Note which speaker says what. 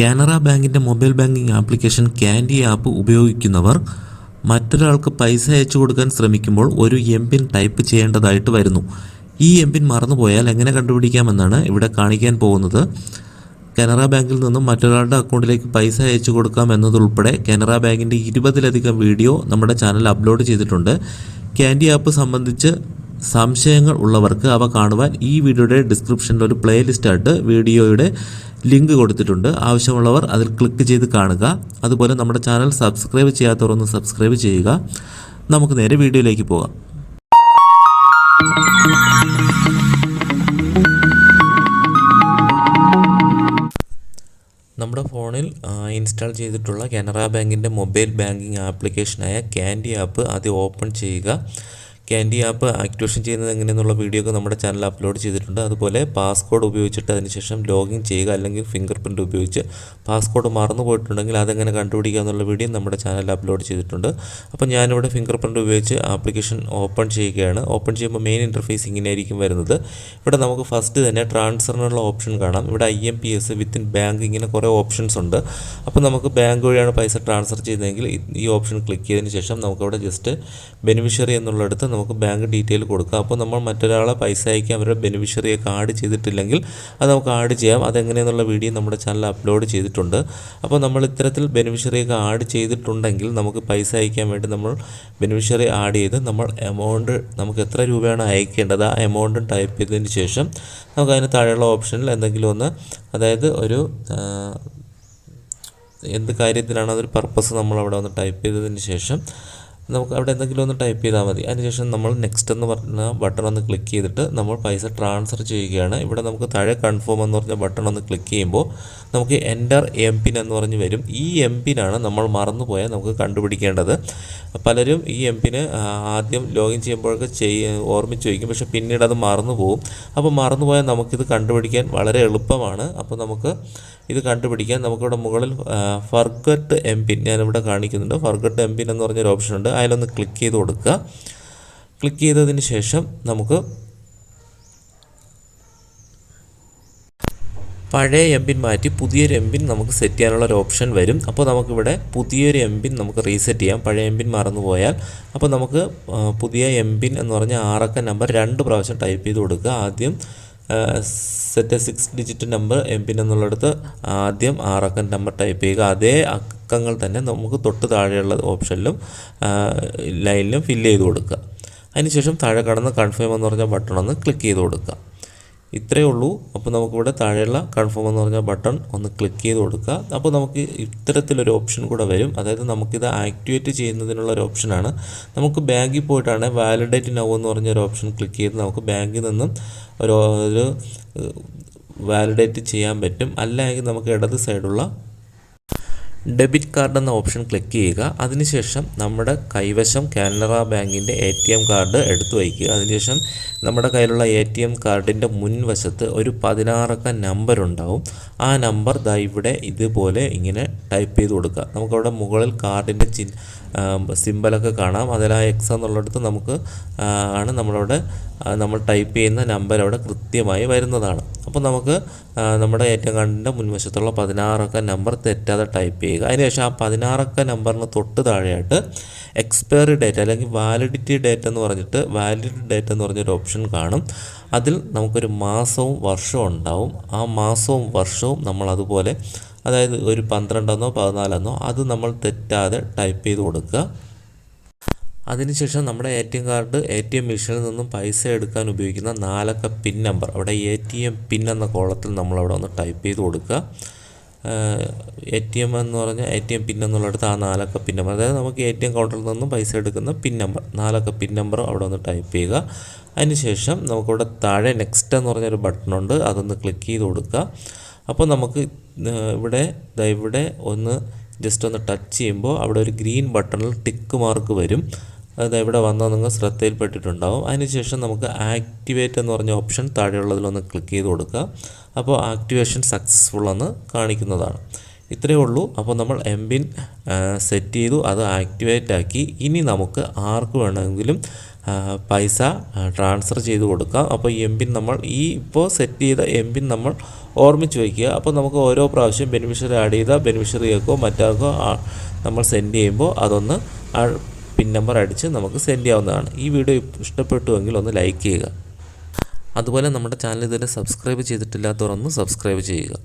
Speaker 1: കാനറ ബാങ്കിന്റെ mobile banking application Candi app ഉപയോഗിക്കുന്നവർ മറ്റൊരാൾക്ക് പൈസ അയച്ചു കൊടുക്കാൻ ശ്രമിക്കുമ്പോൾ ഒരു എം പിൻ ടൈപ്പ് ചെയ്യേണ്ടതായിട്ട് വരുന്നു. ഈ എം പിൻ മറന്നുപോയാൽ എങ്ങനെ കണ്ടുപിടിക്കാമെന്നാണ് ഇവിടെ കാണിക്കാൻ പോകുന്നത്. കാനറ ബാങ്കിൽ നിന്നും മറ്റൊരാളുടെ അക്കൗണ്ടിലേക്ക് പൈസ അയച്ചു കൊടുക്കാം എന്നതുൾപ്പെടെ കാനറ ബാങ്കിന്റെ ഇരുപതിലധികം വീഡിയോ നമ്മുടെ ചാനൽ അപ്ലോഡ് ചെയ്തിട്ടുണ്ട്. ക്യാൻഡി ആപ്പ് സംബന്ധിച്ച് സംശയങ്ങൾ ഉള്ളവർക്ക് അവ കാണുവാൻ ഈ വീഡിയോയുടെ ഡിസ്ക്രിപ്ഷനിൽ ഒരു പ്ലേലിസ്റ്റായിട്ട് വീഡിയോയുടെ ലിങ്ക് കൊടുത്തിട്ടുണ്ട്. ആവശ്യമുള്ളവർ അതിൽ ക്ലിക്ക് ചെയ്ത് കാണുക. അതുപോലെ നമ്മുടെ ചാനൽ സബ്സ്ക്രൈബ് ചെയ്യാത്തവർ ഒന്ന് സബ്സ്ക്രൈബ് ചെയ്യുക. നമുക്ക് നേരെ വീഡിയോയിലേക്ക് പോകാം. നമ്മുടെ ഫോണിൽ ഇൻസ്റ്റാൾ ചെയ്തിട്ടുള്ള കാനറ ബാങ്കിന്റെ മൊബൈൽ ബാങ്കിങ് ആപ്ലിക്കേഷനായ ക്യാൻഡി ആപ്പ് ആദ്യം ഓപ്പൺ ചെയ്യുക. ക്യാൻഡി ആപ്പ് ആക്ടിവേഷൻ ചെയ്യുന്നത് എങ്ങനെയെന്നുള്ള വീഡിയോ ഒക്കെ നമ്മുടെ ചാനൽ അപ്ലോഡ് ചെയ്തിട്ടുണ്ട്. അതുപോലെ പാസ്കോഡ് ഉപയോഗിച്ചിട്ട് അതിനുശേഷം ലോഗിൻ ചെയ്യുക അല്ലെങ്കിൽ ഫിംഗർ പ്രിന്റ് ഉപയോഗിച്ച് പാസ്കോഡ് മറന്നു പോയിട്ടുണ്ടെങ്കിൽ അതെങ്ങനെ കണ്ടുപിടിക്കുക എന്നുള്ള വീഡിയോ നമ്മുടെ ചാനൽ അപ്ലോഡ് ചെയ്തിട്ടുണ്ട്. അപ്പോൾ ഞാനിവിടെ ഫിംഗർ പ്രിന്റ് ഉപയോഗിച്ച് ആപ്ലിക്കേഷൻ ഓപ്പൺ ചെയ്യുകയാണ്. ഓപ്പൺ ചെയ്യുമ്പോൾ മെയിൻ ഇന്റർഫേസ് ഇങ്ങനെയായിരിക്കും വരുന്നത്. ഇവിടെ നമുക്ക് ഫസ്റ്റ് തന്നെ ട്രാൻസ്ഫറിനുള്ള ഓപ്ഷൻ കാണാം. ഇവിടെ I M P S within bank ഇങ്ങനെ കുറേ ഓപ്ഷൻസ് ഉണ്ട്. അപ്പോൾ നമുക്ക് ബാങ്ക് വഴിയാണ് പൈസ ട്രാൻസ്ഫർ ചെയ്യുന്നതെങ്കിൽ ഈ- ഓപ്ഷൻ ക്ലിക്ക് ചെയ്തതിന് ശേഷം നമുക്കവിടെ ജസ്റ്റ് ബെനിഫിഷ്യറി എന്നുള്ളിടത്ത് ബാങ്ക് ഡീറ്റെയിൽ കൊടുക്കാം. അപ്പോൾ നമ്മൾ മറ്റൊരാളെ പൈസ അയക്കാൻ അവരുടെ ബെനിഫിഷ്യറിയെ ആഡ് ചെയ്തിട്ടില്ലെങ്കിൽ അത് നമുക്ക് ആഡ് ചെയ്യാം. അതെങ്ങനെയെന്നുള്ള വീഡിയോ നമ്മുടെ ചാനൽ അപ്ലോഡ് ചെയ്തിട്ടുണ്ട്. അപ്പോൾ നമ്മൾ ഇത്തരത്തിൽ ബെനിഫിഷ്യറിയൊക്കെ ആഡ് ചെയ്തിട്ടുണ്ടെങ്കിൽ നമുക്ക് പൈസ അയക്കാൻ വേണ്ടി നമ്മൾ ബെനിഫിഷ്യറി ആഡ് ചെയ്ത് നമ്മൾ എമൗണ്ട് നമുക്ക് എത്ര രൂപയാണ് അയക്കേണ്ടത്? ആ എമൗണ്ട് ടൈപ്പ് ചെയ്തതിന് ശേഷം നമുക്ക് അതിന് താഴെയുള്ള ഓപ്ഷനിൽ എന്തെങ്കിലും ഒന്ന് അതായത് ഒരു എന്ത് കാര്യത്തിനാണ് അതൊരു പർപ്പസ് നമ്മൾ അവിടെ ഒന്ന് ടൈപ്പ് ചെയ്തതിന് ശേഷം നമുക്ക് അവിടെ എന്തെങ്കിലും ഒന്ന് ടൈപ്പ് ചെയ്താൽ മതി. അതിനുശേഷം നമ്മൾ നെക്സ്റ്റ് എന്ന് പറഞ്ഞ ബട്ടൺ ഒന്ന് ക്ലിക്ക് ചെയ്തിട്ട് നമ്മൾ പൈസ ട്രാൻസ്ഫർ ചെയ്യുകയാണ്. ഇവിടെ നമുക്ക് താഴെ കൺഫേം എന്ന് പറഞ്ഞ ബട്ടൺ ഒന്ന് ക്ലിക്ക് ചെയ്യുമ്പോൾ നമുക്ക് എന്റർ എം പിൻ എന്ന് പറഞ്ഞ് വരും. ഈ എം പിനാണ് നമ്മൾ മറന്നുപോയാൽ നമുക്ക് കണ്ടുപിടിക്കേണ്ടത്. പലരും ഈ എം പിന് ആദ്യം ലോഗിൻ ചെയ്യുമ്പോഴൊക്കെ ചെയ്യ ഓർമ്മിച്ച് വയ്ക്കും. പക്ഷെ പിന്നീട് അത് മറന്നു പോകും അപ്പോൾ മറന്നുപോയാൽ നമുക്കിത് കണ്ടുപിടിക്കാൻ വളരെ എളുപ്പമാണ്. അപ്പോൾ നമുക്ക് ഇത് കണ്ടുപിടിക്കാൻ നമുക്കിവിടെ മുകളിൽ ഫർഗട്ട് എം പിൻ ഞാനിവിടെ കാണിക്കുന്നുണ്ട്. ഫർഗട്ട് എം പിൻ എന്ന് പറഞ്ഞൊരു ഓപ്ഷൻ ഉണ്ട്. അതിലൊന്ന് ക്ലിക്ക് ചെയ്ത് കൊടുക്കുക. ക്ലിക്ക് ചെയ്തതിന് ശേഷം നമുക്ക് പഴയ എം പിൻ മാറ്റി പുതിയൊരു എം പിൻ നമുക്ക് സെറ്റ് ചെയ്യാനുള്ള ഒരു ഓപ്ഷൻ വരും. അപ്പോൾ നമുക്കിവിടെ പുതിയൊരു എം പിൻ നമുക്ക് റീസെറ്റ് ചെയ്യാം. പഴയ എം പിൻ മറന്നുപോയാൽ അപ്പോൾ നമുക്ക് പുതിയ എം പിൻ എന്ന് പറഞ്ഞ ആറക്ക നമ്പർ രണ്ട് പ്രാവശ്യം ടൈപ്പ് ചെയ്ത് കൊടുക്കുക. ആദ്യം set six digit number M pin എന്നുള്ളിടത്ത് ആദ്യം ആറക്ക നമ്പർ ടൈപ്പ് ചെയ്യുക. അതേ അക്കങ്ങൾ തന്നെ നമുക്ക് തൊട്ട് താഴെയുള്ള ഓപ്ഷനിലും ലൈനിലും ഫില്ല് ചെയ്ത് കൊടുക്കുക. അതിനുശേഷം താഴെ കടന്ന് കൺഫേം എന്ന് പറഞ്ഞ ബട്ടൺ ഒന്ന് ക്ലിക്ക് ചെയ്ത് കൊടുക്കുക. ഇത്രയേ ഉള്ളൂ. അപ്പോൾ നമുക്കിവിടെ താഴെയുള്ള കൺഫേം എന്ന് പറഞ്ഞ ബട്ടൺ ഒന്ന് ക്ലിക്ക് ചെയ്ത് കൊടുക്കുക. അപ്പോൾ നമുക്ക് ഇത്തരത്തിലൊരു ഓപ്ഷൻ കൂടെ വരും. അതായത് നമുക്കിത് ആക്ടിവേറ്റ് ചെയ്യുന്നതിനുള്ള ഒരു ഓപ്ഷനാണ് നമുക്ക് ബാങ്കിൽ പോയിട്ടാണ് വാലിഡേറ്റ് നൗ എന്ന് പറഞ്ഞ ഒരു ഓപ്ഷൻ ക്ലിക്ക് ചെയ്ത് നമുക്ക് ബാങ്കിൽ നിന്നും ഒരു ഒരു വാലിഡേറ്റ് ചെയ്യാൻ പറ്റും. അല്ലെങ്കിൽ നമുക്ക് ഇടത് സൈഡുള്ള ഡെബിറ്റ് കാർഡ് എന്ന ഓപ്ഷൻ ക്ലിക്ക് ചെയ്യുക. അതിനുശേഷം നമ്മുടെ കൈവശം കാനറ ബാങ്കിന്റെ എ ടി എം കാർഡ് എടുത്തു വയ്ക്കുക. അതിനുശേഷം നമ്മുടെ കയ്യിലുള്ള എ ടി എം കാർഡിന്റെ മുൻവശത്ത് ഒരു പതിനാറക്ക നമ്പർ ഉണ്ടാവും. ആ നമ്പർ ദാ ഇവിടെ ഇതുപോലെ ഇങ്ങനെ ടൈപ്പ് ചെയ്ത് കൊടുക്കുക. നമുക്കവിടെ മുകളിൽ കാർഡിന്റെ ചി സിമ്പലൊക്കെ കാണാം. അതിൽ ആ എക്സ് എന്നുള്ളിടത്ത് നമുക്ക് ആണ് നമ്മളവിടെ നമ്മൾ ടൈപ്പ് ചെയ്യുന്ന നമ്പർ അവിടെ കൃത്യമായി വരുന്നതാണ്. അപ്പോൾ നമുക്ക് നമ്മുടെ എം കാർഡിന്റെ മുൻവശത്തുള്ള പതിനാറക്ക നമ്പർ തെറ്റാതെ ടൈപ്പ് ചെയ്യുക. അതിനുശേഷം ആ പതിനാറക്ക നമ്പറിന് തൊട്ട് താഴെയായിട്ട് എക്സ്പയറി ഡേറ്റ് അല്ലെങ്കിൽ വാലിഡിറ്റി ഡേറ്റ് എന്ന് പറഞ്ഞിട്ട് വാലിഡ് ഡേറ്റ് എന്ന് പറഞ്ഞൊരു ഓപ്ഷൻ കാണും. അതിൽ നമുക്കൊരു മാസവും വർഷവും ഉണ്ടാവും. ആ മാസവും വർഷവും നമ്മൾ അതുപോലെ അതായത് ഒരു പന്ത്രണ്ടെന്നോ പതിനാലെന്നോ അത് നമ്മൾ തെറ്റാതെ ടൈപ്പ് ചെയ്ത് കൊടുക്കുക. അതിനുശേഷം നമ്മുടെ A T M card A T M മെഷീനിൽ നിന്നും പൈസ എടുക്കാൻ ഉപയോഗിക്കുന്ന നാലക്ക പിൻ നമ്പർ അവിടെ എ ടി എം പിൻ എന്ന കോളത്തിൽ നമ്മളവിടെ ഒന്ന് ടൈപ്പ് ചെയ്ത് കൊടുക്കുക. എ ടി എം എന്ന് പറഞ്ഞാൽ എ ടി എം പിൻ എന്നുള്ളിടത്ത് ആ നാലക്ക പിൻ നമ്പർ അതായത് നമുക്ക് എ ടി എം കൗണ്ടറിൽ നിന്നും പൈസ എടുക്കുന്ന പിൻ നമ്പർ നാലക്ക പിൻ നമ്പർ അവിടെ ഒന്ന് ടൈപ്പ് ചെയ്യുക. അതിനുശേഷം നമുക്കിവിടെ താഴെ നെക്സ്റ്റ് എന്ന് പറഞ്ഞൊരു ബട്ടണുണ്ട് അതൊന്ന് ക്ലിക്ക് ചെയ്ത് കൊടുക്കുക. അപ്പോൾ നമുക്ക് ഇവിടെ ഇവിടെ ഒന്ന് ജസ്റ്റ് ഒന്ന് ടച്ച് ചെയ്യുമ്പോൾ അവിടെ ഒരു ഗ്രീൻ ബട്ടണിൽ ടിക്ക് മാർക്ക് വരും. അത് ഇവിടെ വന്നാൽ നിങ്ങൾ ശ്രദ്ധയിൽപ്പെട്ടിട്ടുണ്ടാവും. അതിനുശേഷം നമുക്ക് ആക്ടിവേറ്റ് എന്ന് പറഞ്ഞ ഓപ്ഷൻ താഴെയുള്ളതിലൊന്ന് ക്ലിക്ക് ചെയ്ത് കൊടുക്കുക. അപ്പോൾ ആക്ടിവേഷൻ സക്സസ്ഫുൾ എന്ന് കാണിക്കുന്നതാണ്. ഇത്രയേ ഉള്ളൂ. അപ്പോൾ നമ്മൾ എം പിൻ സെറ്റ് ചെയ്തു. അത് ആക്ടിവേറ്റ് ആക്കി. ഇനി നമുക്ക് ആർക്ക് വേണമെങ്കിലും പൈസ ട്രാൻസ്ഫർ ചെയ്ത് കൊടുക്കാം. അപ്പോൾ എം പിൻ നമ്മൾ ഈ ഇപ്പോൾ സെറ്റ് ചെയ്ത എം പിൻ നമ്മൾ ഓർമ്മിച്ച് വയ്ക്കുക. അപ്പോൾ നമുക്ക് ഓരോ പ്രാവശ്യം ബെനിഫിഷ്യറി ആഡ് ചെയ്ത ബെനിഫിഷ്യറിയേക്കോ മറ്റാർക്കോ നമ്മൾ സെൻഡ് ചെയ്യുമ്പോൾ അതൊന്ന് പിൻ നമ്പർ അടിച്ച് നമുക്ക് സെൻഡ് ചെയ്യാവുന്നതാണ്. ഈ വീഡിയോ ഇഷ്ടപ്പെട്ടുവെങ്കിൽ ഒന്ന് ലൈക്ക് ചെയ്യുക. അതുപോലെ നമ്മുടെ ചാനൽ ഇതുവരെ സബ്സ്ക്രൈബ് ചെയ്തിട്ടില്ലാത്തവർ ഒന്ന് സബ്സ്ക്രൈബ് ചെയ്യുക.